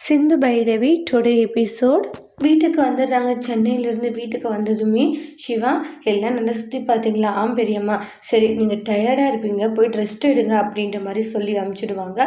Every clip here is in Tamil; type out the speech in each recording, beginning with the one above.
சிந்து பைரவி டுடே எபிசோட் வீட்டுக்கு வந்துடுறாங்க. சென்னையிலேருந்து வீட்டுக்கு வந்ததுமே சிவா எல்லாம் நல்லா சுற்றி பார்த்தீங்களா ஆம் பெரியம்மா. சரி நீங்கள் டயர்டாக இருப்பீங்க. போய் ரெஸ்ட் எடுங்க அப்படின்ற மாதிரி சொல்லி அமுச்சிடுவாங்க.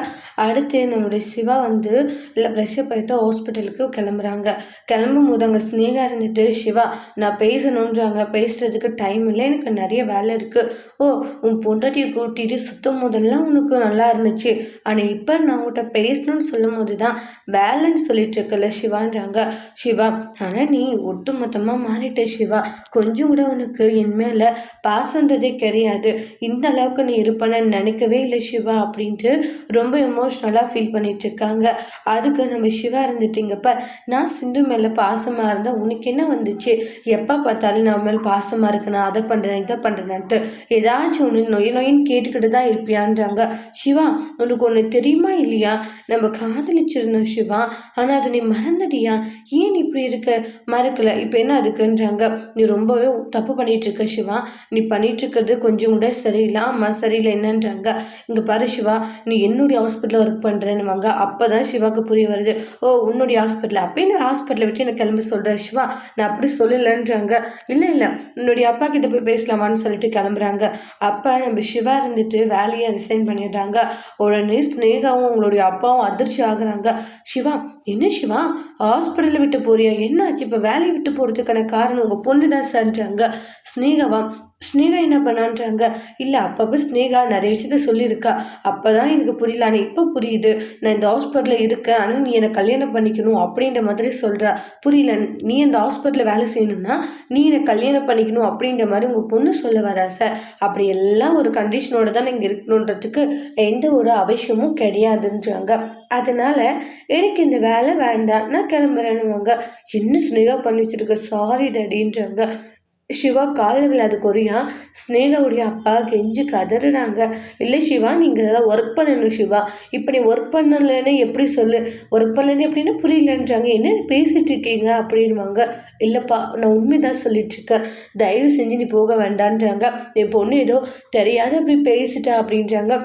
அடுத்து நம்மளுடைய சிவா வந்து இல்லை ப்ரெஷ்ஷப் போயிட்டு ஹாஸ்பிட்டலுக்கு கிளம்புறாங்க. கிளம்பும் போது அங்கே ஸ்னேகா இருந்துட்டு சிவா நான் பேசணுன்றாங்க பேசுகிறதுக்கு டைம் இல்லை. எனக்கு நிறைய வேலை இருக்குது ஓ உன் பொண்டாட்டியை கூட்டிகிட்டு சுத்தம் போதெல்லாம் உனக்கு நல்லா இருந்துச்சு. ஆனால் இப்போ நான் உங்கள்கிட்ட பேசணும்னு சொல்லும் போது தான் வேலைன்னு சொல்லிட்டு இருக்கல சிவான்றாங்க. சிவா ஆனால் நீ ஒட்டு மொத்தமாக மாறிட்ட சிவா. கொஞ்சம் கூட உனக்கு என் மேலே பாசன்றதே கிடையாது. இந்த அளவுக்கு நீ இருப்பேன்னு நினைக்கவே இல்லை சிவா அப்படின்ட்டு ரொம்ப எமோஷ்னலாக ஃபீல் பண்ணிட்டு இருக்காங்க. அதுக்கு நம்ம சிவா இருந்துட்டீங்கப்ப நான் சிந்து மேலே பாசமாக இருந்தால் உனக்கு என்ன வந்துச்சு? எப்போ பார்த்தாலும் நான் மேலே பாசமாக இருக்கு நான் அதை பண்ணுறேன் இதை பண்ணுறேன்ட்டு ஏதாச்சும் ஒன்று நொய் நொயின்னு கேட்டுக்கிட்டு தான் இருப்பியான்றாங்க. சிவா உனக்கு ஒன்று தெரியுமா இல்லையா? நம்ம காதலிச்சிருந்தோம் சிவா. ஆனால் அதை நீ மறந்துட்டியா? ஏன் இப்படி இருக்க மறுக்கலை. இப்போ என்ன அதுக்குன்றாங்க. நீ ரொம்பவே தப்பு பண்ணிட்டு இருக்க சிவா. நீ பண்ணிட்டு இருக்கிறது கொஞ்சம் கூட சரியில்லை ஆமாம் சரியில்லை என்னன்றாங்க. இங்கே பாரு சிவா நீ என்னுடைய ஹாஸ்பிட்டலில் ஒர்க் பண்ணுறேன்னுவாங்க அப்போ தான் சிவாக்கு புரிய வருது. ஓ உன்னுடைய ஹாஸ்பிட்டல் அப்போ இந்த ஹாஸ்பிட்டலை விட்டு எனக்கு கிளம்பி சொல்கிறேன் சிவா? நான் அப்படி சொல்லலைன்றாங்க. இல்லை இல்லை. உன்னுடைய அப்பா கிட்ட போய் பேசலாமான்னு சொல்லிட்டு கிளம்புறாங்க. அப்பா நம்ம சிவா இருந்துட்டு வேலையை ரிசைன் பண்ணிடுறாங்க. உடனே ஸ்னேகாவும் உங்களுடைய அப்பாவும் அதிர்ச்சி ஆகுறாங்க. சிவா என்ன சிவா? ஹாஸ்பிட்டலில் விட்டு போறியா? என்ன ஆச்சு இப்போ வேலையை விட்டு போகிறதுக்கான காரணம் உங்கள் பொண்ணு தான் சார்ன்றாங்க ஸ்னேகாவா? ஸ்னேகா என்ன பண்ணான்றாங்க? இல்லை அப்பப்போ ஸ்னேகா நிறைய விஷயத்த சொல்லியிருக்கா. அப்போ தான் எனக்கு புரியல. ஆனால் இப்போ புரியுது. நான் இந்த ஹாஸ்பிட்டலில் இருக்கேன். ஆனால் நீ என்னை கல்யாணம் பண்ணிக்கணும் அப்படின்ற மாதிரி சொல்கிறா புரியல. நீ அந்த ஹாஸ்பிட்டலில் வேலை செய்யணும்னா நீ என்னை கல்யாணம் பண்ணிக்கணும் அப்படின்ற மாதிரி உங்கள் பொண்ணு சொல்ல வரா சார் அப்படி எல்லாம் ஒரு கண்டிஷனோட தான் இங்கே இருக்கணுன்றதுக்கு எந்த ஒரு அவசியமும் கிடையாதுன்றாங்க. அதனால எனக்கு இந்த வேலை வேண்டாம். நான் கிளம்புறேன்னுவாங்க. என்ன ஸ்னேகா பண்ணி வச்சிருக்க? சாரி டேடின்றாங்க. சிவா காலில் விழாத குறையா? ஸ்னேகாவுடைய அப்பா கெஞ்சு கதறுறாங்க. இல்லை சிவா நீங்கள் இதெல்லாம் ஒர்க் பண்ணணும் சிவா. இப்போ நீ ஒர்க் பண்ணலைன்னு எப்படி சொல்லு? ஒர்க் பண்ணலன்னு எப்படின்னு புரியலன்றாங்க. என்ன பேசிட்டு இருக்கீங்க? அப்படின்வாங்க இல்லைப்பா நான் உண்மைதான் சொல்லிட்டு இருக்கேன் தயவு செஞ்சு நீ போக வேண்டான்றாங்க. என் பொண்ணு ஏதோ தெரியாத அப்படி பேசிட்டா அப்படின்றாங்க.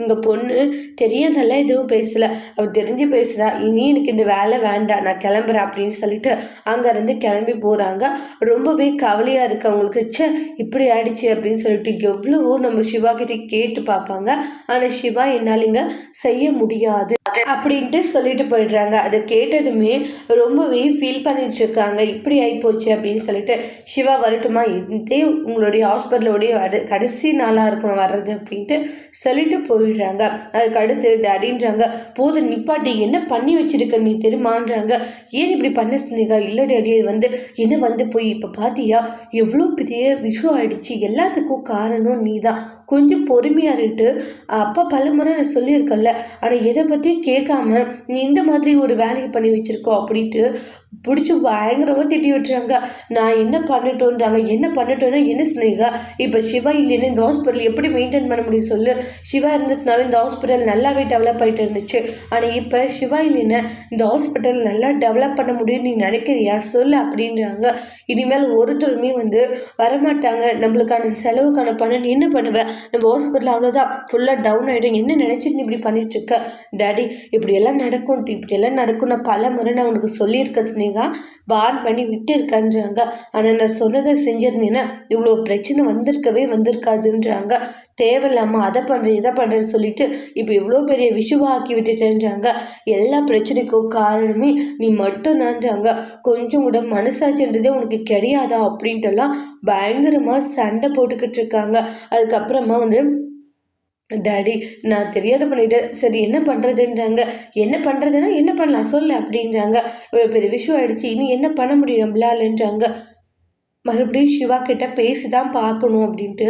உங்கள் பொண்ணு தெரியாதெல்லாம் எதுவும் பேசலை. அவள் தெரிஞ்சு பேசுகிறா இனி எனக்கு இந்த வேலை வேண்டாம். நான் கிளம்புறேன் அப்படின்னு சொல்லிட்டு அங்கேருந்து கிளம்பி போகிறாங்க ரொம்பவே கவலையாக இருக்கு. அவங்களுக்கு ச்சே இப்படி ஆயிடுச்சு அப்படின்னு சொல்லிட்டு எவ்வளவோ நம்ம சிவா கிட்டே கேட்டு பார்ப்பாங்க. ஆனால் சிவா என்னால் இங்கே செய்ய முடியாது. அப்படின்ட்டு சொல்லிட்டு போயிடுறாங்க. அதை கேட்டதுமே ரொம்பவே ஃபீல் பண்ணிட்டு இருக்காங்க இப்படி ஆகிப்போச்சு அப்படின்னு சொல்லிட்டு சிவா வரட்டுமா? இதே உங்களுடைய ஹாஸ்பிட்டலோடைய கடைசி நாளாக இருக்கணும் வர்றது அப்படின்ட்டு சொல்லிட்டு போயிடுறாங்க. அதுக்கு அடுத்து டேடின்றாங்க போதும் நிப்பாட்டி என்ன பண்ணி வச்சிருக்க நீ தெரியுமான்றாங்க. ஏன் இப்படி பண்ண சொன்னீங்க இல்லை டேடி வந்து என்ன வந்து போய் இப்போ பார்த்தியா எவ்வளோ பெரிய விஷயம் ஆயிடுச்சு. எல்லாத்துக்கும் காரணம் நீ தான் கொஞ்சம் பொறுமையாக இருந்துட்டு அப்பா பலமுறை நான் சொல்லியிருக்கல ஆனால் எதை பற்றி கேட்காம நீ இந்த மாதிரி ஒரு வேலையை பண்ணி வச்சிருக்கோ? அப்படின்ட்டு பிடிச்சி பயங்கரமாக திட்டி விட்டுறாங்க. நான் என்ன பண்ணட்டோன்றாங்க என்ன பண்ணட்டோன்னா என்ன ஸ்னேகா இப்போ சிவா இல்லைன்னு இந்த ஹாஸ்பிட்டல் எப்படி மெயின்டைன் பண்ண முடியும் சொல்லு? சிவா இருந்ததுனால இந்த ஹாஸ்பிட்டல் நல்லாவே டெவலப் ஆகிட்டு இருந்துச்சு. ஆனால் இப்போ சிவா இல்லைன்னு இந்த ஹாஸ்பிட்டல் நல்லா டெவலப் பண்ண முடியும் நீ நினைக்கிறியா? சொல்லு அப்படின்றாங்க. இனிமேல் ஒருத்தருமே வந்து வரமாட்டாங்க. நம்மளுக்கான செலவுக்கான பணம் நீ என்ன பண்ணுவேன் நம்ம ஹாஸ்பிட்டல் அவ்வளோதான் ஃபுல்லாக டவுன் ஆகிடும் என்ன நினச்சிட்டு நீ இப்படி பண்ணிட்டு இருக்க டேடி இப்படியெல்லாம் நடக்கும். இப்படியெல்லாம் நடக்கும் நான் பல முறை நான் உனக்கு சொல்லியிருக்கேன் ஸ்னேகா பான் பண்ணி விட்டு இருக்கான்றாங்க ஆனால் நான் சொன்னதை செஞ்சிருந்தேன்னா இவ்வளோ பிரச்சனை வந்திருக்கவே வந்திருக்காதுன்றாங்க. தேவையில்லாமல் அதை பண்ணுறேன் இதை பண்ணுறேன்னு சொல்லிட்டு இப்போ இவ்வளோ பெரிய விஷுவாக ஆக்கி விட்டுட்டேன்றாங்க. எல்லா பிரச்சனைக்கும் காரணமே நீ மட்டும்தான்றாங்க. கொஞ்சம் கூட மனசாட்சின்றதே உனக்கு கிடையாதா அப்படின்ட்டுலாம் பயங்கரமாக சண்டை போட்டுக்கிட்டு இருக்காங்க. அதுக்கப்புறமா வந்து டாடி நான் தெரியாத பண்ணிட்டேன். சரி என்ன பண்ணுறதுன்றாங்க என்ன பண்ணுறதுன்னா என்ன பண்ணலாம்? சொல்லு அப்படின்றாங்க. இவ்வளோ பெரிய விஷயம் ஆயிடுச்சு. இனி என்ன பண்ண முடியும் நம்மளாலன்றாங்க. மறுபடியும் சிவா கிட்ட பேசி தான் பார்க்கணும் அப்படின்ட்டு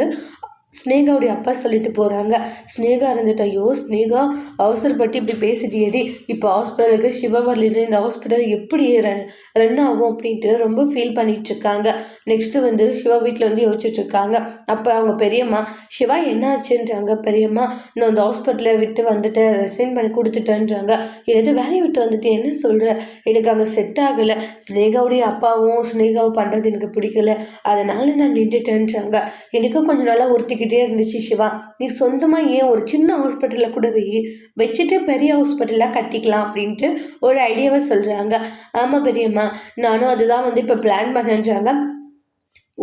ஸ்னேகாவுடைய அப்பா சொல்லிட்டு போகிறாங்க ஸ்னேகா இருந்துட்டு. ஐயோ ஸ்னேகா அவசரப்பட்டு இப்படி பேசிட்டியடி. இப்போ ஹாஸ்பிட்டலுக்கு சிவவர்லின்னு இந்த ஹாஸ்பிட்டல் எப்படி ரன் ரன் ஆகும் அப்படின்ட்டு ரொம்ப ஃபீல் பண்ணிட்டு இருக்காங்க நெக்ஸ்ட்டு வந்து சிவா வீட்டில் வந்து யோசிச்சுட்டு இருக்காங்க அப்போ அவங்க பெரியம்மா சிவா என்ன ஆச்சுன்றாங்க பெரியம்மா. நான் அந்த ஹாஸ்பிட்டலை விட்டு வந்துட்டு ரெசைன் பண்ணி கொடுத்துட்டேன்றாங்க. எனது வேலையை விட்டு வந்துட்டு என்ன சொல்கிற எனக்கு அங்கே செட் ஆகலை. ஸ்னேகாவுடைய அப்பாவும் ஸ்னேகாவும் பண்ணுறது எனக்கு பிடிக்கல. அதனால நான் நின்றுட்டேன்றாங்க. எனக்கு கொஞ்சம் நாளாக ஒருத்தி சொல்லிக்கிட்டே இருந்துச்சு சிவா நீ சொந்தமாக ஏன் ஒரு சின்ன ஹாஸ்பிட்டலில் கூட வை வச்சுட்டு பெரிய ஹாஸ்பிட்டலாக கட்டிக்கலாம்? அப்படின்ட்டு ஒரு ஐடியாவை சொல்கிறாங்க ஆமாம் பெரியம்மா. நானும் அதுதான் வந்து இப்போ பிளான் பண்ணேன்றாங்க.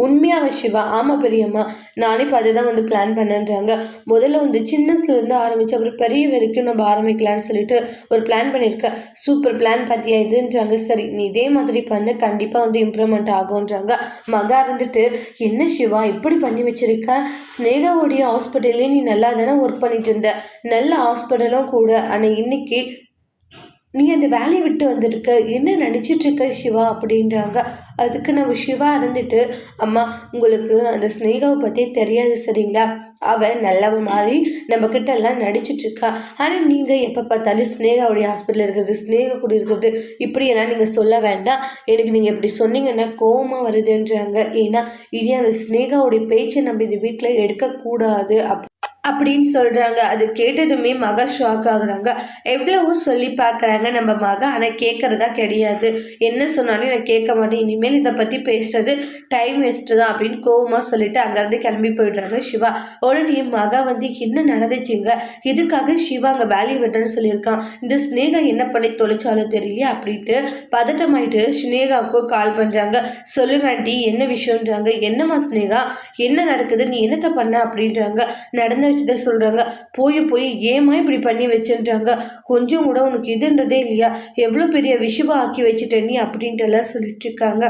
உண்மையாவ சிவா ஆமாம் பெரியம்மா. நானே இப்போ அதை தான் வந்து பிளான் பண்ணேன்றாங்க. முதல்ல வந்து சின்னஸ்லேருந்து ஆரம்பித்து அப்புறம் பெரிய வரைக்கும் நம்ம ஆரம்பிக்கலாம்னு சொல்லிட்டு ஒரு பிளான் பண்ணியிருக்கேன் சூப்பர் பிளான் பார்த்தியா இதுன்றாங்க. சரி நீ இதே மாதிரி பண்ணு கண்டிப்பாக வந்து இம்ப்ரூவ்மெண்ட் ஆகும்ன்றாங்க. மகா இருந்துட்டு என்ன சிவா இப்படி பண்ணி வச்சிருக்க? ஸ்னேகாவுடைய ஹாஸ்பிட்டல்லே நீ நல்லா தானே ஒர்க் பண்ணிட்டு இருந்த. நல்ல ஹாஸ்பிட்டலும் கூட. ஆனால் இன்னைக்கு நீ அந்த வேலையை விட்டு வந்திருக்க? என்ன நினச்சிட்டு இருக்க சிவா அப்படின்றாங்க. அதுக்கு நம்ம சிவா இருந்துட்டு அம்மா உங்களுக்கு அந்த ஸ்னேகாவை பற்றி தெரியாது சரிங்களா? அவள் நல்லவ மாதிரி நம்ம கிட்ட எல்லாம் நடிச்சிட்டு இருக்கா ஆனால் நீங்கள் எப்போ பார்த்தாலும் ஸ்னேகாவுடைய ஹாஸ்பிட்டல் இருக்கிறது ஸ்னேகா கூட இருக்கிறது இப்படியெல்லாம் நீங்கள் சொல்ல வேண்டாம். எனக்கு நீங்கள் இப்படி சொன்னீங்கன்னா கோவமாக வருதுன்றாங்க. ஏன்னா இனி அந்த ஸ்னேகாவுடைய பேச்சை நம்ம இந்த வீட்டில் எடுக்கக்கூடாது. அப் அப்படின்னு சொல்கிறாங்க அது கேட்டதுமே மகா ஷாக் ஆகுறாங்க. எவ்வளவோ சொல்லி பார்க்குறாங்க. நம்ம மகா ஆனால் கேட்குறதா கிடையாது. என்ன சொன்னாலும் நான் கேட்க மாட்டேன். இனிமேல் இதை பற்றி பேசுறது டைம் வேஸ்ட்டு தான் அப்படின்னு கோவமாக சொல்லிட்டு அங்கேருந்து கிளம்பி போயிடுறாங்க சிவா. உடனே மகா வந்து என்ன நடந்துச்சுங்க? இதுக்காக சிவா அங்கே வேலையை விட்டுன்னு சொல்லியிருக்கான். இந்த ஸ்னேகா என்ன பண்ணி தொலைச்சாலும் தெரியல அப்படின்ட்டு பதட்டமாயிட்டு ஸ்னேகாவுக்கு கால் பண்ணுறாங்க சொல்லுங்க ஆண்டி என்ன விஷயம்ன்றாங்க? என்னம்மா ஸ்னேகா என்ன நடக்குது? நீ என்னத்தை பண்ண? அப்படின்றாங்க. நடந்த வச்சதை சொல்கிறாங்க போய் போய் ஏமா இப்படி பண்ணி வச்சுன்றாங்க? கொஞ்சம் கூட உனக்கு இதுன்றதே இல்லையா? எவ்வளோ பெரிய விஷயமா ஆக்கி வச்சுட்ட நீ? அப்படின்ட்டு எல்லாம் சொல்லிட்டு இருக்காங்க.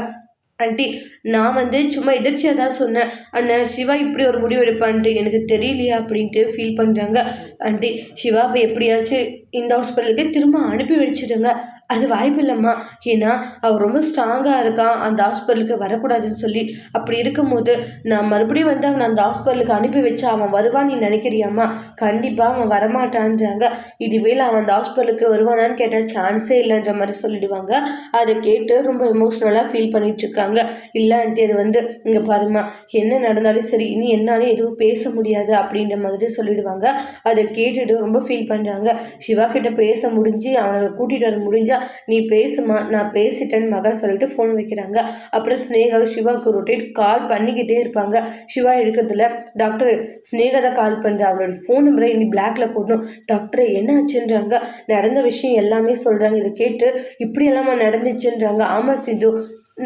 ஆண்டி நான் வந்து சும்மா எதிர்ச்சியாக தான் சொன்னேன். அண்ணா சிவா இப்படி ஒரு முடிவு எடுப்பான்ட்டு எனக்கு தெரியலையா? அப்படின்ட்டு ஃபீல் பண்ணுறாங்க ஆண்டி சிவாவை எப்படியாச்சும் இந்த ஹாஸ்பிட்டலுக்கு திரும்ப அனுப்பி வச்சிடுங்க. அது வாய்ப்பு இல்லைம்மா. ஏன்னா அவன் ரொம்ப ஸ்ட்ராங்காக இருக்கான் அந்த ஹாஸ்பிட்டலுக்கு வரக்கூடாதுன்னு சொல்லி. அப்படி இருக்கும்போது நான் மறுபடியும் வந்து அவனை அந்த ஹாஸ்பிட்டலுக்கு அனுப்பி வச்சா அவன் வருவான்னு நீ நினைக்கிறியாம்மா? கண்டிப்பாக அவன் வரமாட்டான்றாங்க. இதுவேல அவன் அந்த ஹாஸ்பிட்டலுக்கு வருவானான்னு கேட்டால் சான்ஸே இல்லைன்ற மாதிரி சொல்லிடுவாங்க. அதை கேட்டு ரொம்ப எமோஷ்னலாக ஃபீல் பண்ணிகிட்ருக்காங்க இல்லைன்ட்டு அது வந்து இங்கே பாருமா என்ன நடந்தாலும் சரி இனி என்னாலும் எதுவும் பேச முடியாது அப்படின்ற மாதிரி சொல்லிடுவாங்க. அதை கேட்டுட்டு ரொம்ப ஃபீல் பண்ணுறாங்க சிவா கிட்ட பேச முடிஞ்சு அவனை கூட்டிகிட்டு வர முடிஞ்சா நீ பேசுமா நான் பேசிட்டேன்னு மகா சொல்லிட்டு ஃபோன் வைக்கிறாங்க. அப்புறம் ஸ்னேகா சிவாவுக்கு ரொட்டேட் கால் பண்ணிக்கிட்டே இருப்பாங்க. சிவா எடுக்கிறதுல டாக்டர் ஸ்னேகா தான் கால் பண்ணுறா அவளோட ஃபோன் நம்பரை இனி பிளாக்ல போடணும். டாக்டர் என்ன ஆச்சுன்றாங்க. நடந்த விஷயம் எல்லாமே சொல்கிறாங்க இதை கேட்டு இப்படி எல்லாமா நடந்துச்சுன்றாங்க. ஆமாம் சிந்து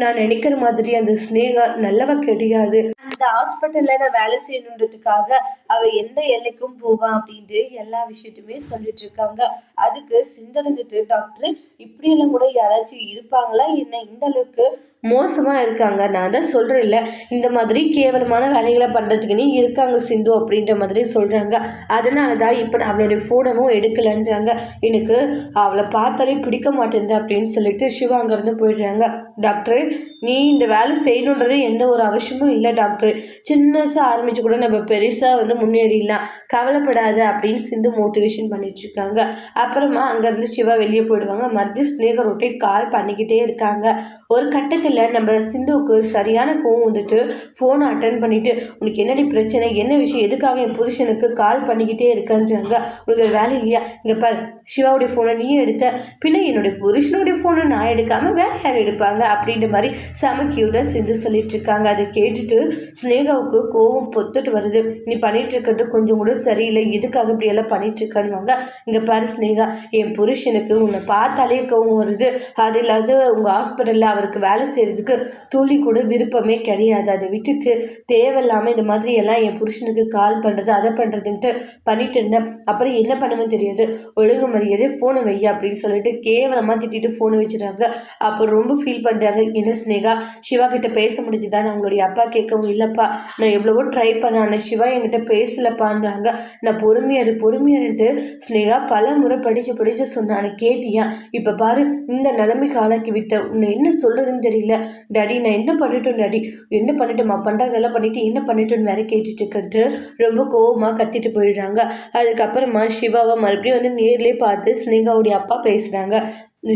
நான் நினைக்கிற மாதிரி அந்த ஸ்னேகா நல்லவ கிடையாது. அந்த ஹாஸ்பிட்டல்ல நான் வேலை செய்யணுன்றதுக்காக அவ எந்த எல்லைக்கும் போவான் அப்படின்ட்டு எல்லா விஷயத்தையுமே சொல்லிட்டு இருக்காங்க. அதுக்கு சிந்தனைந்துட்டு டாக்டர் இப்படியெல்லாம் கூட யாராச்சும் இருப்பாங்களா? என்ன இந்த அளவுக்கு மோசமாக இருக்காங்க. நான் தான் சொல்றேன்ல இந்த மாதிரி கேவலமான வேலைகளை பண்றதுக்குன்னு இருக்காங்க சிந்து அப்படின்ற மாதிரி சொல்கிறாங்க அதனால தான் இப்போ நான் அவளுடைய ஃபோனமும் எடுக்கலைன்றாங்க. எனக்கு அவளை பார்த்தாலே பிடிக்க மாட்டேங்குது அப்படின்னு சொல்லிட்டு சிவா அங்கேருந்து போயிடுறாங்க. டாக்டர் நீ இந்த வேலை செய்யணுன்றது எந்த ஒரு அவசியமும் இல்லை டாக்டர். சின்னசாக ஆரம்பிச்சு கூட நம்ம பெருசாக வந்து முன்னேறிடலாம். கவலைப்படாத அப்படின்னு சிந்து மோட்டிவேஷன் பண்ணிட்டு இருக்காங்க. அப்புறமா அங்கேருந்து சிவா வெளியே போயிடுவாங்க. மறுபடியும் ஸ்னேகர் ரொட்டேட் கால் பண்ணிக்கிட்டே இருக்காங்க. ஒரு கட்டத்தில் நம்ம சிந்துவுக்கு சரியான கோவம் வந்துட்டு ஃபோனை அட்டன் பண்ணிட்டு உனக்கு என்னடி பிரச்சனை? என்ன விஷயம்? எதுக்காக என் புருஷனுக்கு கால் பண்ணிக்கிட்டே இருக்கன்றாங்க? உனக்கு வேலை இல்லையா? இங்கே பாரு சிவாவுடைய ஃபோனை நீ எடுத்த. பின்ன என்னுடைய புருஷனுடைய ஃபோனை நான் எடுக்காமல் வேற யார் எடுப்பாங்க? அப்படின்ற மாதிரி செம கியூட்டாக சிந்து சொல்லிட்டு இருக்காங்க. அதை கேட்டுட்டு ஸ்னேகாவுக்கு கோவம் பொத்துட்டு வருது. நீ பண்ணிட்டு இருக்கிறது கொஞ்சம் கூட சரியில்லை. எதுக்காக இப்படி எல்லாம் பண்ணிட்டு இருக்கானுவாங்க? இங்கே பாரு ஸ்னேகா என் புருஷனுக்கு உன்னை பார்த்தாலே கோவம் வருது. அது இல்லாத உங்கள் ஹாஸ்பிட்டலில் அவருக்கு வேலை செய்கிறதுக்கு துளி கூட விருப்பமே கிடையாது. அதை விட்டுட்டு தேவையில்லாமல் இந்த மாதிரி எல்லாம் என் புருஷனுக்கு கால் பண்ணுறது அதை பண்ணுறதுன்ட்டு பண்ணிட்டு இருந்தேன். அப்புறம் என்ன பண்ணுவேன் தெரியாது. ஒழுங்கு மரியாதை ஃபோனை வை அப்படின்னு சொல்லிட்டு கேவலமாக திட்டிட்டு ஃபோனை வச்சுட்டாங்க. அப்புறம் ரொம்ப ஃபீல் பண்ணுறாங்க என்ன ஸ்னேகா சிவா கிட்ட பேச முடிஞ்சுதா நான் உங்களுடைய அப்பா கேட்கவும் இல்லைப்பா. நான் எவ்வளவோ ட்ரை பண்ணேன். ஆனால் சிவா என்கிட்ட பேசலப்பான்றாங்க. நான் பொறுமையாரு பொறுமையாருன்ட்டு ஸ்னேகா பல முறை படித்து படித்து சொன்னான் கேட்டியா? இப்போ பாரு இந்த நிலைமைக்கு ஆளாக்கி விட்ட உன்னை என்ன சொல்கிறதுன்னு தெரியல. டாடி நான் என்ன பண்ணிட்டோம் டாடி? என்ன பண்ணிட்டோமா? பண்ணுறதெல்லாம் பண்ணிட்டு என்ன பண்ணிட்டோன்னு வேற கேட்டுட்டு இருக்கிறது ரொம்ப கோவமாக கத்திட்டு போயிடுறாங்க. அதுக்கப்புறமா சிவாவை மறுபடியும் வந்து நேர்லேயே பார்த்து ஸ்னேகாவுடைய அப்பா பேசுகிறாங்க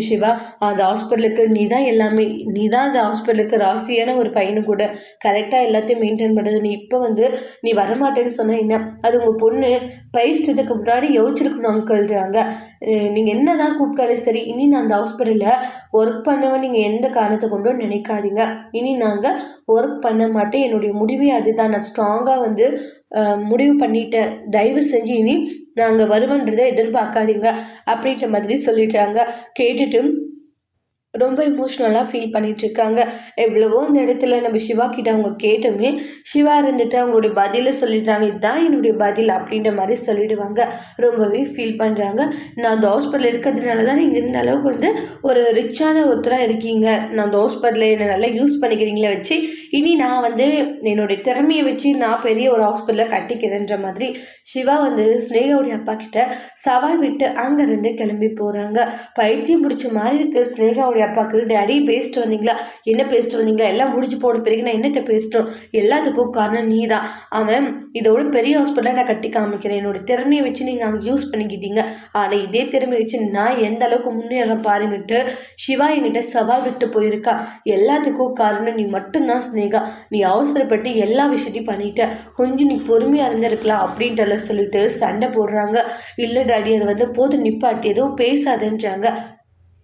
சிவா அந்த ஹாஸ்பிட்டலுக்கு நீ தான் எல்லாமே நீ தான் அந்த ஹாஸ்பிட்டலுக்கு ராசியான ஒரு பையனு கூட. கரெக்டாக எல்லாத்தையும் மெயின்டைன் பண்ணுறது நீ இப்போ வந்து நீ வரமாட்டேன்னு சொன்ன என்ன? அது உங்கள் பொண்ணு பயிற்சியதுக்கு முன்னாடி யோசிச்சிருக்கணும் அங்கிள்ன்றாங்க. நீங்கள் என்ன தான் கூப்பிட்டாலும் சரி இனி நான் அந்த ஹாஸ்பிட்டலில் ஒர்க் பண்ணவன் நீங்கள் எந்த காரணத்தை கொண்டும் நினைக்காதீங்க. இனி நாங்கள் ஒர்க் பண்ண மாட்டேன். என்னுடைய முடிவே அதுதான். நான் ஸ்ட்ராங்காக வந்து முடிவு பண்ணிட்டேன். தயவு செஞ்சு இனி நாங்கள் வருவோன்றதை எதிர்பார்க்காதீங்க அப்படின்ற மாதிரி சொல்லிட்டாங்க கேட்டுட்டு ரொம்ப இமோஷ்னலாக ஃபீல் பண்ணிகிட்ருக்காங்க எவ்வளவோ அந்த இடத்துல நம்ம சிவா கிட்ட அவங்க கேட்டுமே சிவா இருந்துட்டு அவங்களுடைய பதிலை சொல்லிடுறாங்க. இதுதான் என்னுடைய பதில் அப்படின்ற மாதிரி சொல்லிடுவாங்க. ரொம்பவே ஃபீல் பண்ணுறாங்க நான் அந்த ஹாஸ்பிட்டலில் இருக்கிறதுனால தான் நீங்கள் இருந்த அளவுக்கு வந்து ஒரு ரிச்சான ஒருத்தராக இருக்கீங்க. நான் அந்த ஹாஸ்பிட்டலில் என்னை நல்லா யூஸ் பண்ணிக்கிறீங்களே வச்சு இனி நான் வந்து என்னுடைய திறமையை வச்சு நான் பெரிய ஒரு ஹாஸ்பிட்டலில் கட்டிக்கிறேன்ற மாதிரி சிவா வந்து ஸ்னேகாவுடைய அப்பா கிட்ட சவால் விட்டு அங்கேருந்து கிளம்பி போகிறாங்க பைத்தியம் பிடிச்ச மாதிரி இருக்குது ஸ்னேகாவுடைய அப்பாவுக்கு டேடி பேசிட்டு வந்தீங்களா? என்ன பேசிட்டு வந்தீங்களா? எல்லாம் முடிஞ்சு போன பிறகு நான் என்னத்தை பேசிட்டோம்? எல்லாத்துக்கும் காரணம் நீ தான் அவன் இதோட பெரிய ஹாஸ்பிட்டலாக நான் கட்டி காமிக்கிறேன். என்னோட திறமையை வச்சு நீங்கள் அங்கே யூஸ் பண்ணிக்கிட்டீங்க. ஆனால் இதே திறமையை வச்சு நான் எந்த அளவுக்கு முன்னேற பாருங்கட்டு சிவா என்கிட்ட சவால் விட்டு போயிருக்கா. எல்லாத்துக்கும் காரணம் நீ மட்டும்தான் ஸ்னேகா நீ அவசரப்பட்டு எல்லா விஷயத்தையும் பண்ணிட்ட. கொஞ்சம் நீ பொறுமையாக இருந்திருக்கலாம் அப்படின்ட்டு சொல்லிட்டு சண்டை போடுறாங்க. இல்லை டாடி அது வந்து போது நிப்பாட்டி. எதுவும் பேசாதுன்றாங்க.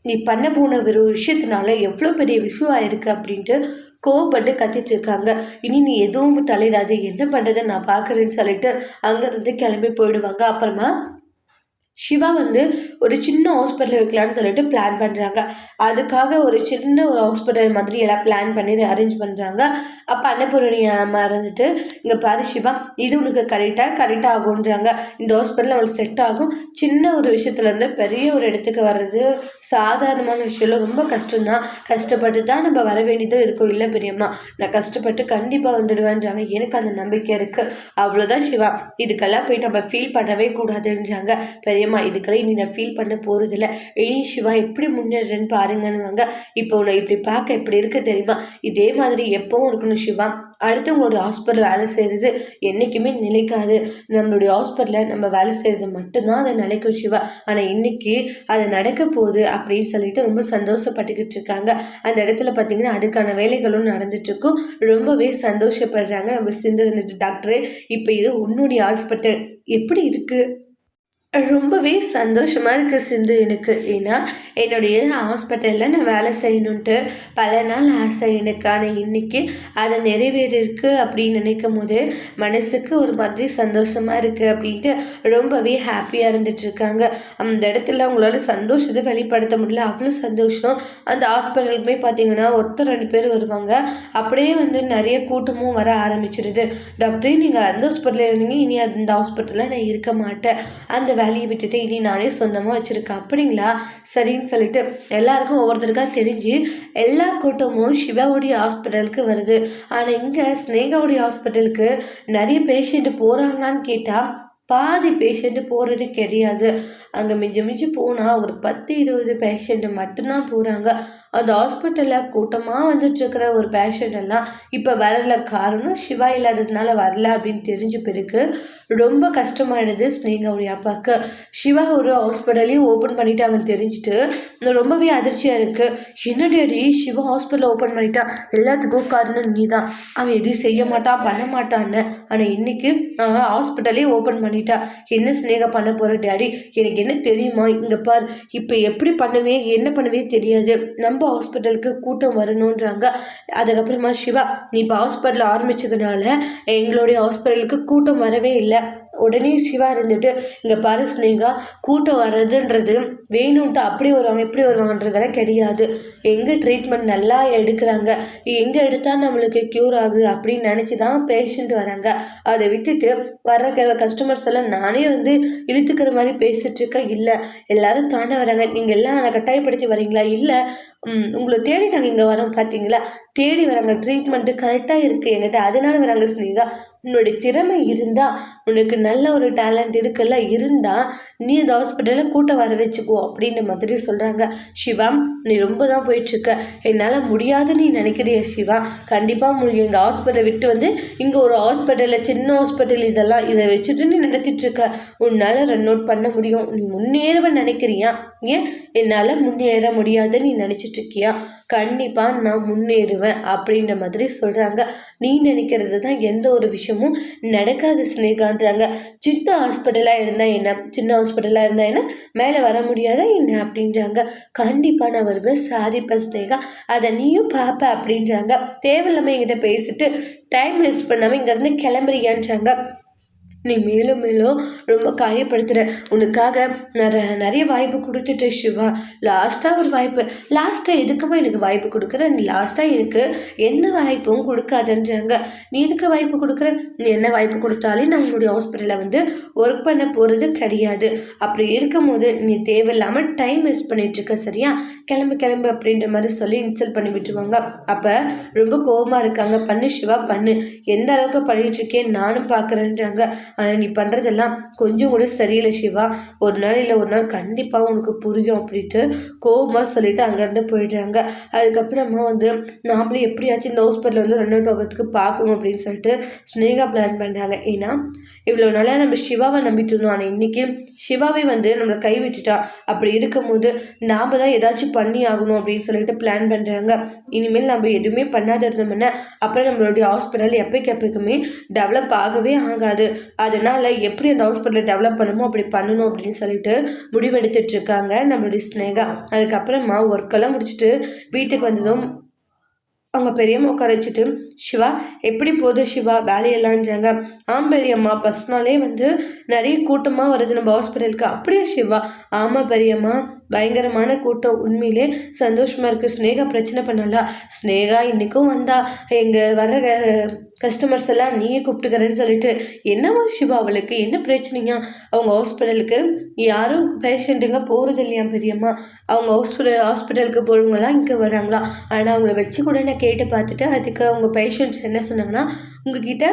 நீ பண்ண போன ஒரு விஷயத்தினால எவ்வளோ பெரிய விஷயம் ஆயிருக்கு அப்படின்ட்டு கோவப்பட்டு கத்திட்டு இருக்காங்க. இனி நீ எதுவும் தலையிடாது. என்ன பண்ணுறதை நான் பார்க்குறேன்னு சொல்லிட்டு அங்கேருந்து கிளம்பி போயிடுவாங்க. அப்புறமா சிவா வந்து ஒரு சின்ன ஹாஸ்பிட்டல் வைக்கலான்னு சொல்லிட்டு பிளான் பண்ணுறாங்க அதுக்காக ஒரு சின்ன ஒரு ஹாஸ்பிட்டல் மாதிரி எல்லாம் பிளான் பண்ணி அரேஞ்ச் பண்ணுறாங்க அப்போ அன்னபூரணி மறந்துட்டு இங்கே பாரு சிவா இது உனக்கு கரெக்டாக கரெக்டாக ஆகுன்றாங்க இந்த ஹாஸ்பிட்டல் அவளுக்கு செட் ஆகும். சின்ன ஒரு விஷயத்துலேருந்து பெரிய ஒரு இடத்துக்கு வர்றது சாதாரணமான விஷயம் ரொம்ப கஷ்டம்தான். கஷ்டப்பட்டு தான் நம்ம வர வேண்டியதும் இருக்கும். இல்லை பெரியம்மா நான் கஷ்டப்பட்டு கண்டிப்பாக வந்துடுவேன்றாங்க. எனக்கு அந்த நம்பிக்கை இருக்குது அவ்வளோதான் சிவா. இதுக்கெல்லாம் போய் நம்ம ஃபீல் பண்ணவே கூடாதுன்றாங்க. பெரியம்மா நிச்சயமா இதுக்கெல்லாம் நீ நான் ஃபீல் பண்ண போகிறதில்ல இனி சிவா எப்படி முன்னேறேன்னு பாருங்கன்னு இப்போ உன்னை இப்படி பார்க்க இப்படி இருக்க தெரியுமா? இதே மாதிரி எப்பவும் இருக்கணும் சிவா. அடுத்தவங்களோட ஹாஸ்பிட்டல் வேலை செய்கிறது என்றைக்குமே நிலைக்காது. நம்மளுடைய ஹாஸ்பிட்டலில் நம்ம வேலை செய்கிறது மட்டும்தான் அதை நினைக்கும் சிவா. ஆனால் இன்றைக்கி அது நடக்க போகுது அப்படின்னு சொல்லிட்டு ரொம்ப சந்தோஷப்பட்டுக்கிட்டு இருக்காங்க. அந்த இடத்துல பார்த்தீங்கன்னா அதுக்கான வேலைகளும் நடந்துட்டுருக்கும். ரொம்பவே சந்தோஷப்படுறாங்க. நம்ம சிந்து டாக்டரு இப்போ இது உன்னுடைய ஹாஸ்பிட்டல் எப்படி இருக்குது ரொம்பவே சந்தோஷமாக இருக்குது சிந்து எனக்கு. ஏன்னா என்னுடைய ஹாஸ்பிட்டலில் நான் வேலை செய்யணுன்ட்டு பல நாள் ஆசை எனக்கு. ஆனால் இன்றைக்கி அதை நிறைவேறிருக்கு அப்படின்னு நினைக்கும் போது மனசுக்கு ஒரு மாதிரி சந்தோஷமாக இருக்குது அப்படின்ட்டு ரொம்பவே ஹாப்பியாக இருந்துகிட்ருக்காங்க அந்த இடத்துல அவங்களால சந்தோஷத்தை வெளிப்படுத்த முடியல. அவ்வளோ சந்தோஷம். அந்த ஹாஸ்பிட்டலுக்குமே பார்த்தீங்கன்னா ஒருத்தர் ரெண்டு பேர் வருவாங்க. அப்படியே வந்து நிறைய கூட்டமும் வர ஆரம்பிச்சிருது. டாக்டரே நீங்கள் அந்த ஹாஸ்பிட்டலில் இருந்தீங்க. இனி அந்த ஹாஸ்பிட்டலில் நான் இருக்க மாட்டேன். அந்த வேலையை விட்டுட்டு இனி நானே சொந்தமாக வச்சுருக்கேன். அப்படிங்களா? சரின்னு சொல்லிட்டு எல்லாருக்கும் ஒவ்வொருத்தருக்காக தெரிஞ்சு எல்லா கூட்டமும் சிவாவுடைய ஹாஸ்பிட்டலுக்கு வருது. ஆனால் இங்கே ஸ்னேகாவுடைய ஹாஸ்பிட்டலுக்கு நிறைய பேஷண்ட்டு போகிறாங்களான்னு கேட்டால் பாதி பேஷண்ட்டு போகிறது கிடையாது. அங்கே மிஞ்சி மிஞ்சி போனால் ஒரு பத்து இருபது பேஷண்ட்டு மட்டும்தான் போகிறாங்க அந்த ஹாஸ்பிட்டலில் கூட்டமாக வந்துட்டுருக்கிற ஒரு பேஷண்ட்டெல்லாம் இப்போ வரல. காரணம் சிவா இல்லாததுனால வரல அப்படின்னு தெரிஞ்ச பிறகு ரொம்ப கஷ்டமாயிடுது ஸ்னேகாவுடைய அப்பாவுக்கு. சிவா ஒரு ஹாஸ்பிட்டலையும் ஓப்பன் பண்ணிட்டாங்கன்னு தெரிஞ்சுட்டு ரொம்பவே அதிர்ச்சியாக இருக்குது என்ன டேடி சிவா ஹாஸ்பிட்டல் ஓப்பன் பண்ணிட்டா? எல்லாத்துக்கும் காரணம் நீ தான் அவன் எதுவும் செய்ய மாட்டான் பண்ண மாட்டான்னு. ஆனால் இன்னைக்கு அவன் ஹாஸ்பிட்டலே ஓப்பன் சொல்லிட்டா. என்ன ஸ்னேகா பண்ண போகிற டேடி? எனக்கு என்ன தெரியுமா? இங்கே பார். இப்போ எப்படி பண்ணவே என்ன பண்ணவே தெரியாது. நம்ம ஹாஸ்பிட்டலுக்கு கூட்டம் வரணுன்றாங்க அதுக்கப்புறமா சிவா நீ இப்போ ஹாஸ்பிட்டல் ஆரம்பித்ததுனால எங்களுடைய ஹாஸ்பிட்டலுக்கு கூட்டம் வரவே இல்லை. உடனே சிவா இருந்துட்டு இங்கே பாரு ஸ்னேகா கூட்டம் வர்றதுன்றது வேணும்ட்டு அப்படி வருவாங்க எப்படி வருவாங்கன்றதெல்லாம் கிடையாது. எங்கே ட்ரீட்மெண்ட் நல்லா எடுக்கிறாங்க. எங்கே எடுத்தால் நம்மளுக்கு க்யூர் ஆகுது? அப்படின்னு நினச்சி தான் பேஷண்ட் வராங்க. அதை விட்டுட்டு வர்ற கஸ்டமர்ஸ் எல்லாம் நானே வந்து இழுத்துக்கிற மாதிரி பேசிகிட்ருக்கேன் இல்லை எல்லோரும் தானே வராங்க. நீங்கள் எல்லாம் கட்டாயப்படுத்தி வரீங்களா? இல்லை உங்களை தேடி நாங்கள் இங்கே வரோம் பார்த்தீங்களா தேடி வராங்க. ட்ரீட்மெண்ட்டு கரெக்டாக இருக்குது எங்கிட்ட அதனால வராங்க ஸ்னேகா உன்னுடைய திறமை இருந்தால் உனக்கு நல்ல ஒரு டேலண்ட் இருக்குல்ல இருந்தால் நீ இந்த ஹாஸ்பிட்டலில் கூட்ட வர வச்சுக்கோ அப்படின்ற மாதிரி சொல்கிறாங்க சிவா நீ ரொம்ப தான் போயிட்டுருக்க. என்னால் முடியாது நீ நினைக்கிறிய சிவா. கண்டிப்பாக முடியும் எங்கள் ஹாஸ்பிட்டலை விட்டு வந்து இங்கே ஒரு ஹாஸ்பிட்டலில் சின்ன ஹாஸ்பிட்டல் இதெல்லாம் இதை வச்சுட்டு நீ நடத்திட்டுருக்க. உன்னால் ரன் அவுட் பண்ண முடியும். நீ முன்னேறவ நினைக்கிறியா? ஏன்? என்னால் முன்னேற முடியாதுன்னு நீ நினச்சிட்ருக்கியா கண்டிப்பாக நான் முன்னேறுவேன் அப்படின்ற மாதிரி சொல்கிறாங்க நீ நினைக்கிறது தான் எந்த ஒரு விஷயம் விஷயமும் நடக்காது ஸ்னேகான்றாங்க சின்ன ஹாஸ்பிட்டலாக இருந்தால் என்ன? சின்ன ஹாஸ்பிட்டலாக இருந்தால் என்ன? மேலே வர முடியாதா என்ன அப்படின்றாங்க. கண்டிப்பாக நான் வருவேன் சாதிப்பேன் ஸ்னேகா அதை நீயும் பார்ப்ப அப்படின்றாங்க. தேவையில்லாமல் என்கிட்ட பேசிட்டு டைம் வேஸ்ட் பண்ணாமல் இங்கேருந்து கிளம்புறியான்றாங்க. நீ மேலும் மேலும் ரொம்ப காயப்படுத்துகிற உனக்காக நான் நிறைய வாய்ப்பு கொடுத்துட்டேன் சிவா. லாஸ்ட்டாக ஒரு வாய்ப்பு. லாஸ்ட்டாக எதுக்குமா எனக்கு வாய்ப்பு கொடுக்குற? நீ லாஸ்ட்டாக எனக்கு எந்த வாய்ப்பும் கொடுக்காதுன்றாங்க. நீ எதுக்கு வாய்ப்பு கொடுக்குற? நீ என்ன வாய்ப்பு கொடுத்தாலே நான் உன்னுடைய ஹாஸ்பிட்டலில் வந்து ஒர்க் பண்ண போகிறது கிடையாது. அப்படி இருக்கும் போது நீ தேவையில்லாமல் டைம் வேஸ்ட் பண்ணிகிட்ருக்க சரியா? கிளம்பு கிளம்பு அப்படின்ற மாதிரி சொல்லி இன்சல்ட் பண்ணி விட்டுருவாங்க. அப்போ ரொம்ப கோபமாக இருக்காங்க. பண்ணு சிவா பண்ணு. எந்த அளவுக்கு பண்ணிகிட்ருக்கேன் நானும் பார்க்குறேன்றாங்க ஆனால் நீ பண்ணுறதெல்லாம் கொஞ்சம் கூட சரியில்லை சிவா. ஒரு நாள் இல்லை ஒரு நாள் கண்டிப்பாக உனக்கு புரியும் அப்படின்ட்டு கோபமாக சொல்லிட்டு அங்கேருந்து போயிடுறாங்க. அதுக்கப்புறமா வந்து நாமளே எப்படியாச்சும் இந்த ஹாஸ்பிட்டலில் வந்து ரன் அவுட் ஆகிறதுக்கு பார்க்கணும் அப்படின்னு சொல்லிட்டு ஸ்னேகா பிளான் பண்ணுறாங்க ஏன்னா இவ்வளோ நாளாக நம்ம சிவாவை நம்பிட்டு இருந்தோம். ஆனால் இன்றைக்கி சிவாவை வந்து நம்மளை கைவிட்டுட்டா அப்படி இருக்கும்போது நாம் தான் ஏதாச்சும் பண்ணி ஆகணும் அப்படின்னு சொல்லிட்டு பிளான் பண்ணுறாங்க இனிமேல் நம்ம எதுவுமே பண்ணாத இருந்தோம்னா அப்புறம் நம்மளுடைய ஹாஸ்பிட்டல் எப்போக்கு எப்போக்குமே டெவலப் ஆகவே ஆகாது. அதனால் எப்படி அந்த ஹாஸ்பிட்டலை டெவலப் பண்ணணுமோ அப்படி பண்ணணும் அப்படின்னு சொல்லிட்டு முடிவெடுத்துட்ருக்காங்க நம்மளுடைய ஸ்னேகா அதுக்கப்புறமா ஒர்க்கெல்லாம் முடிச்சுட்டு வீட்டுக்கு வந்ததும் அவங்க பெரியம்மா உட்கார வச்சுட்டு சிவா எப்படி போகுது சிவா? வேலையெல்லாம்ன்றாங்க ஆம் பெரியம்மா ஃபஸ்ட் நாளே வந்து நிறைய கூட்டமாக வருது நம்ம ஹாஸ்பிட்டலுக்கு அப்படியே சிவா? ஆமாம் பெரியம்மா. பயங்கரமான கூட்டம். உண்மையிலே சந்தோஷமாக இருக்குது ஸ்னேகா பிரச்சனை பண்ணலா ஸ்னேகா இன்றைக்கும் வந்தா. எங்கள் வர கஸ்டமர்ஸ் எல்லாம் நீயே கூப்பிட்டுக்கிறேன்னு சொல்லிட்டு என்னவா சிவா அவளுக்கு? என்ன பிரச்சனையா? அவங்க ஹாஸ்பிட்டலுக்கு யாரும் பேஷண்ட்டுங்க போகிறது இல்லையா பெரியம்மா? அவங்க ஹாஸ்பிட்டல் ஹாஸ்பிட்டலுக்கு போகிறவங்களாம் இங்கே வராங்களா? ஆனால் அவங்கள வச்சு கூட நான் கேட்டு பார்த்துட்டு அதுக்கு அவங்க பேஷண்ட்ஸ் என்ன சொன்னாங்கன்னா உங்ககிட்ட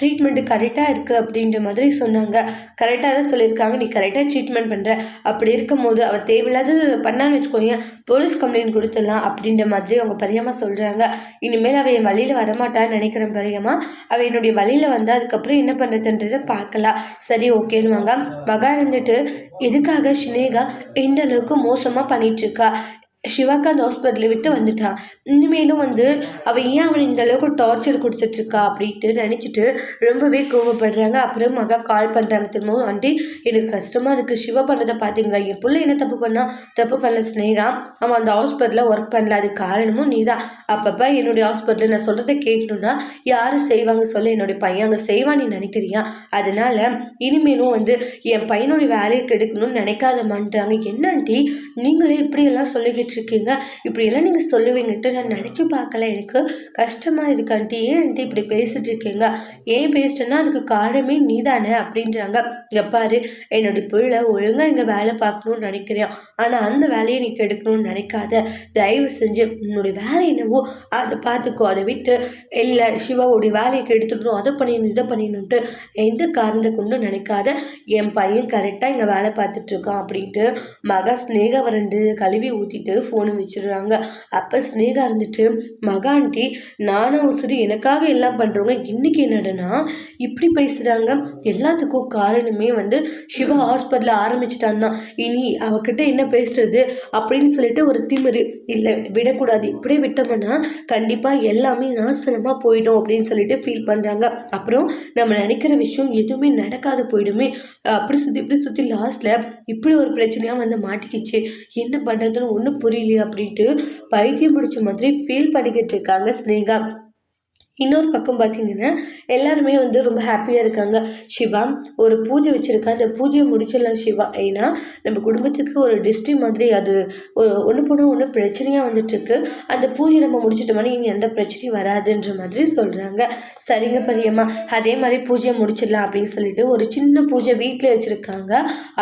ட்ரீட்மெண்ட்டு கரெக்டாக இருக்குது அப்படின்ற மாதிரி சொன்னாங்க. கரெக்டாக தான் சொல்லியிருக்காங்க. நீ கரெக்டாக ட்ரீட்மெண்ட் பண்ணுற அப்படி இருக்கும் போது அவள் தேவையில்லாதது பண்ணான்னு வச்சுக்கோங்க. போலீஸ் கம்ப்ளைண்ட் கொடுத்துடலாம் அப்படின்ற மாதிரி அவங்க பெரியம்மா சொல்கிறாங்க இனிமேல் அவள் என் வழியில் வரமாட்டான்னு நினைக்கிறேன் பெரியம்மா அவள் என்னுடைய வழியில் வந்தால் அதுக்கப்புறம் என்ன பண்ணுறதுன்றதை பார்க்கலாம். சரி ஓகேன்னுவாங்க. மகா இருந்துட்டு எதுக்காக ஸ்னேகா இந்த அளவுக்கு மோசமாக பண்ணிகிட்ருக்கா சிவாக்கு அந்த ஹாஸ்பிட்டலை விட்டு வந்துட்டான் இனிமேலும் வந்து அவள் ஏன் அவனை இந்த அளவுக்கு டார்ச்சர் கொடுத்துட்ருக்கா அப்படின்ட்டு நினச்சிட்டு ரொம்பவே கோவப்படுறாங்க. அப்புறம் மகா கால் பண்ணுறாங்க திரும்பவும் ஆண்டி எனக்கு கஷ்டமாக இருக்குது சிவா பண்ணதை பார்த்தீங்களா என் பிள்ளை என்ன தப்பு பண்ணா? தப்பு பண்ணல ஸ்னேகா அவன் அந்த ஹாஸ்பிட்டலில் ஒர்க் பண்ணல. அது காரணமும் நீ தான். அப்பப்போ என்னுடைய ஹாஸ்பிட்டலில் நான் சொல்கிறத கேட்கணுன்னா யார் செய்வாங்க சொல்ல. என்னுடைய பையன் அங்கே செய்வான் நீ நினைக்கிறியா? அதனால் இனிமேலும் வந்து என் பையனுடைய வேலையை கெடுக்கணும்னு நினைக்காதமான்றாங்க என்னன்ட்டி நீங்களே இப்படியெல்லாம் சொல்லிக்கிட்டு இருக்கீங்க இப்படியெல்லாம் நீங்கள் சொல்லுவீங்கன்ட்டு நான் நினச்சி பார்க்கல. எனக்கு கஷ்டமாக இருக்கு ஆண்டி. ஏன் ஆண்டி இப்படி பேசிட்டு இருக்கீங்க ஏன் பேசிட்டேன்னா அதுக்கு காரணமே நீ தானே அப்படின்றாங்க எப்பாரு என்னுடைய பிள்ளை ஒழுங்காக இங்கே வேலை பார்க்கணும்னு நினைக்கிறேன் ஆனால் அந்த வேலையை நீ கெடுக்கணும்னு நினைக்காத. தயவு செஞ்சு உன்னுடைய வேலை என்னவோ அதை பார்த்துக்கோ. அதை விட்டு இல்லை சிவாவுடைய வேலையை கெடுத்துடணும் அதை பண்ணிடணும் இதை பண்ணிடணுன்ட்டு எந்த காரணத்தை கொண்டும் நினைக்காத. என் பையன் கரெக்டாக இங்கே வேலை பார்த்துட்ருக்கான் அப்படின்ட்டு மகா ஸ்னேகா ரெண்டு கழுவி ஊற்றிட்டு ஃபோனும் வச்சிடுறாங்க. அப்போ ஸ்னேகா இருந்துட்டு மகாண்டி நானும் உசுறு எனக்காக எல்லாம் பண்ணுறவங்க இன்றைக்கி என்னடனா? இப்படி பேசுகிறாங்க எல்லாத்துக்கும் காரணமே வந்து சிவா ஹாஸ்பிட்டலில் ஆரம்பிச்சிட்டான் தான் இனி அவகிட்ட என்ன பேசுறது அப்படின்னு சொல்லிட்டு ஒரு திமிரு. இல்லை விடக்கூடாது. இப்படியே விட்டோம்னா கண்டிப்பாக எல்லாமே நாசனமாக போயிடும் அப்படின்னு சொல்லிட்டு ஃபீல் பண்ணுறாங்க அப்புறம் நம்ம நினைக்கிற விஷயம் எதுவுமே நடக்காது போயிடுமே. அப்படி சுற்றி இப்படி சுற்றி லாஸ்ட்டில் இப்படி ஒரு பிரச்சனையாக வந்து மாட்டிக்கிச்சு. என்ன பண்ணுறதுன்னு ஒன்றும் புரியல புரியலையே அப்படின்ட்டு பைத்தியம் பிடிச்ச மாதிரி ஃபீல் பண்ணிக்கிட்டு இருக்காங்க ஸ்னேகா. இன்னொரு பக்கம் பார்த்தீங்கன்னா எல்லாருமே வந்து ரொம்ப ஹாப்பியாக இருக்காங்க. சிவா ஒரு பூஜை வச்சுருக்கா. அந்த பூஜையை முடிச்சிடலாம் சிவா. ஏன்னா நம்ம குடும்பத்துக்கு ஒரு டிஸ்ட்ரி மாதிரி அது ஒன்று போனால் ஒன்று பிரச்சனையாக வந்துட்டுருக்கு. அந்த பூஜை நம்ம முடிச்சிட்டோம்னா இனி எந்த பிரச்சனையும் வராதுன்ற மாதிரி சொல்கிறாங்க சரிங்க பரியம்மா. அதே மாதிரி பூஜையை முடிச்சிடலாம் அப்படின்னு சொல்லிட்டு ஒரு சின்ன பூஜை வீட்டில் வச்சுருக்காங்க.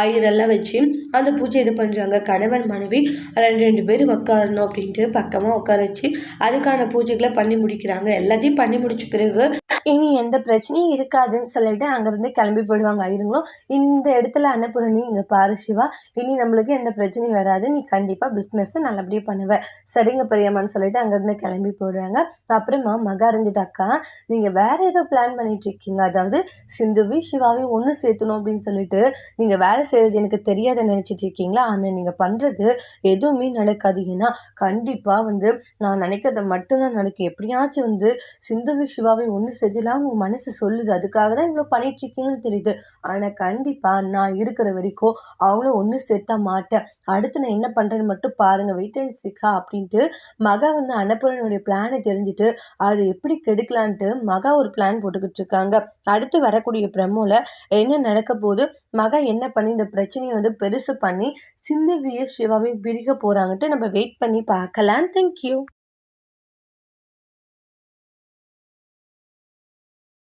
ஆயிரெல்லாம் வச்சு அந்த பூஜை இது பண்ணுறாங்க கணவன் மனைவி ரெண்டு ரெண்டு பேர் உட்காரணும் அப்படின்ட்டு பக்கமாக உட்கார வச்சு அதுக்கான பூஜைகளை பண்ணி முடிக்கிறாங்க. எல்லாத்தையும் பண்ணி முடிச்ச பிறகு இனி எந்த பிரச்சனையும் இருக்காதுன்னு சொல்லிட்டு அங்கேருந்து கிளம்பி போயிடுவாங்க. ஐயருங்களும் இந்த இடத்துல அன்னபூரணி இங்கே பாரு சிவா இனி நம்மளுக்கு எந்த பிரச்சனையும் வராது. நீ கண்டிப்பாக பிஸ்னஸ்ஸை நல்லபடியாக பண்ணுவேன் சரிங்க பெரியம்மான்னு சொல்லிட்டு அங்கேருந்து கிளம்பி போயிடுவாங்க. அப்புறமா மகாரஞ்சித் அக்கா நீங்கள் வேற ஏதோ பிளான் பண்ணிட்டு இருக்கீங்க. அதாவது சிந்துவி சிவாவையும் ஒன்று சேர்த்தணும் அப்படின்னு சொல்லிட்டு நீங்கள் வேலை செய்கிறது எனக்கு தெரியாத நினச்சிட்டு இருக்கீங்களா? ஆனால் நீங்கள் பண்ணுறது எதுவுமே நடக்காது. ஏன்னா கண்டிப்பாக வந்து நான் நினைக்கிறத மட்டும்தான் நடக்கும். எப்படியாச்சும் வந்து சிந்துவி சிவாவை ஒன்று சேர்த்து இதெல்லாம் உன் மனசு சொல்லுது. அதுக்காக தான் இவ்வளோ பண்ணிட்டு இருக்கீங்கன்னு தெரியுது. ஆனால் கண்டிப்பாக நான் இருக்கிற வரைக்கும் அவங்களும் ஒன்று சேர்த்த மாட்டேன். அடுத்து நான் என்ன பண்ணுறேன்னு மட்டும் பாருங்கள் வெயிட் அண்ட் சிக்கா அப்படின்ட்டு மகா வந்து அன்னபூரனுடைய பிளானை தெரிஞ்சுட்டு அது எப்படி கெடுக்கலான்ட்டு மகா ஒரு பிளான் போட்டுக்கிட்டு இருக்காங்க. அடுத்து வரக்கூடிய பிரமோவில் என்ன நடக்க போகுது? மகா என்ன பண்ணி இந்த பிரச்சனையை வந்து பெருசு பண்ணி சிந்தவிய சிவாவையும் பிரிக்க போகிறாங்கன்ட்டு நம்ம வெயிட் பண்ணி பார்க்கலாம் தேங்க்யூ